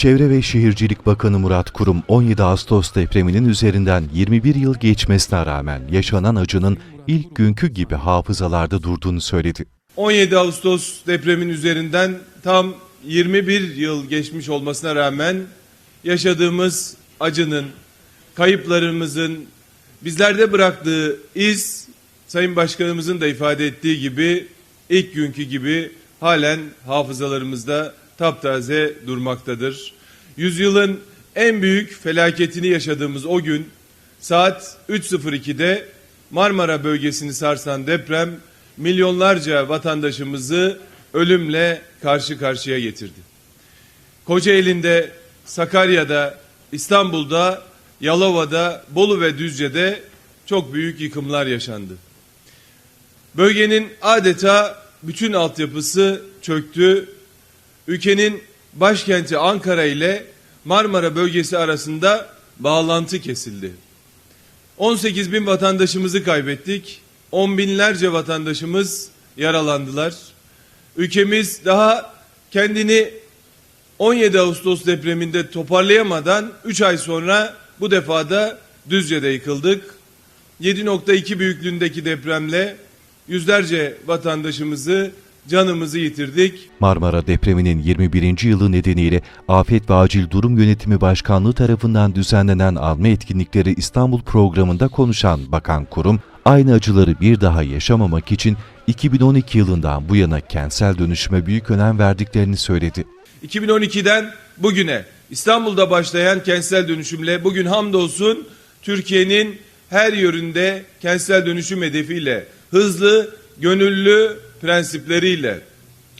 Çevre ve Şehircilik Bakanı Murat Kurum 17 Ağustos depreminin üzerinden 21 yıl geçmesine rağmen yaşanan acının ilk günkü gibi hafızalarda durduğunu söyledi. 17 Ağustos depremin üzerinden tam 21 yıl geçmiş olmasına rağmen yaşadığımız acının, kayıplarımızın bizlerde bıraktığı iz Sayın Başkanımızın da ifade ettiği gibi ilk günkü gibi halen hafızalarımızda taptaze durmaktadır. Yüzyılın en büyük felaketini yaşadığımız o gün saat 3.02'de Marmara bölgesini sarsan deprem milyonlarca vatandaşımızı ölümle karşı karşıya getirdi. Kocaeli'nde, Sakarya'da, İstanbul'da, Yalova'da, Bolu ve Düzce'de çok büyük yıkımlar yaşandı. Bölgenin adeta bütün altyapısı çöktü. Ülkenin başkenti Ankara ile Marmara bölgesi arasında bağlantı kesildi. 18 bin vatandaşımızı kaybettik. On binlerce vatandaşımız yaralandılar. Ülkemiz daha kendini 17 Ağustos depreminde toparlayamadan 3 ay sonra bu defada Düzce'de yıkıldık. 7.2 büyüklüğündeki depremle yüzlerce vatandaşımızı, canımızı yitirdik. Marmara depreminin 21. yılı nedeniyle Afet ve Acil Durum Yönetimi Başkanlığı tarafından düzenlenen alma etkinlikleri İstanbul programında konuşan Bakan Kurum, aynı acıları bir daha yaşamamak için 2012 yılından bu yana kentsel dönüşüme büyük önem verdiklerini söyledi. 2012'den bugüne İstanbul'da başlayan kentsel dönüşümle bugün hamdolsun Türkiye'nin her yönünde kentsel dönüşüm hedefiyle hızlı, gönüllü prensipleriyle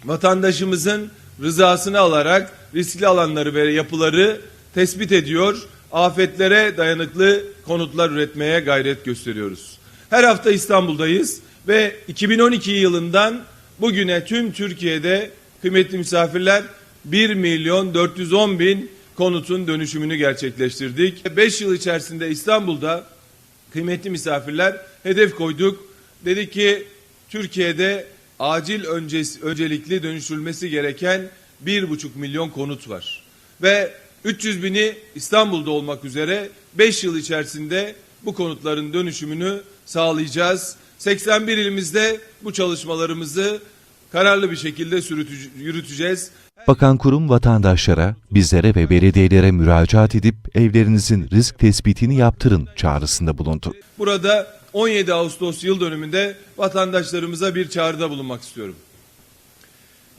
vatandaşımızın rızasını alarak riskli alanları ve yapıları tespit ediyor, afetlere dayanıklı konutlar üretmeye gayret gösteriyoruz. Her hafta İstanbul'dayız ve 2012 yılından bugüne tüm Türkiye'de kıymetli misafirler 1 milyon 410 bin konutun dönüşümünü gerçekleştirdik. 5 yıl içerisinde İstanbul'da kıymetli misafirler hedef koyduk. Dedik ki Türkiye'de acil öncesi, öncelikli dönüştürülmesi gereken 1,5 milyon konut var. Ve 300 bini İstanbul'da olmak üzere 5 yıl içerisinde bu konutların dönüşümünü sağlayacağız. 81 ilimizde bu çalışmalarımızı kararlı bir şekilde yürüteceğiz. Bakan Kurum vatandaşlara, bizlere ve belediyelere müracaat edip evlerinizin risk tespitini yaptırın çağrısında bulundu. Burada 17 Ağustos yıl dönümünde vatandaşlarımıza bir çağrıda bulunmak istiyorum.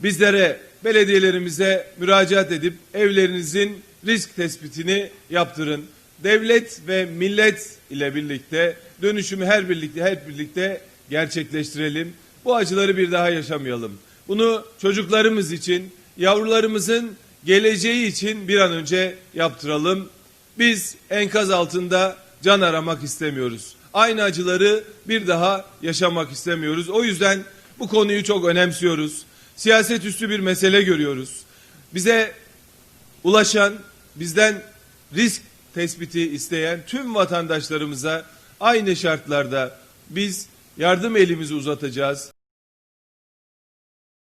Bizlere, belediyelerimize müracaat edip evlerinizin risk tespitini yaptırın. Devlet ve millet ile birlikte dönüşümü her birlikte hep birlikte gerçekleştirelim. Bu acıları bir daha yaşamayalım. Bunu çocuklarımız için, yavrularımızın geleceği için bir an önce yaptıralım. Biz enkaz altında can aramak istemiyoruz. Aynı acıları bir daha yaşamak istemiyoruz. O yüzden bu konuyu çok önemsiyoruz. Siyaset üstü bir mesele görüyoruz. Bize ulaşan, bizden risk tespiti isteyen tüm vatandaşlarımıza aynı şartlarda biz yardım elimizi uzatacağız.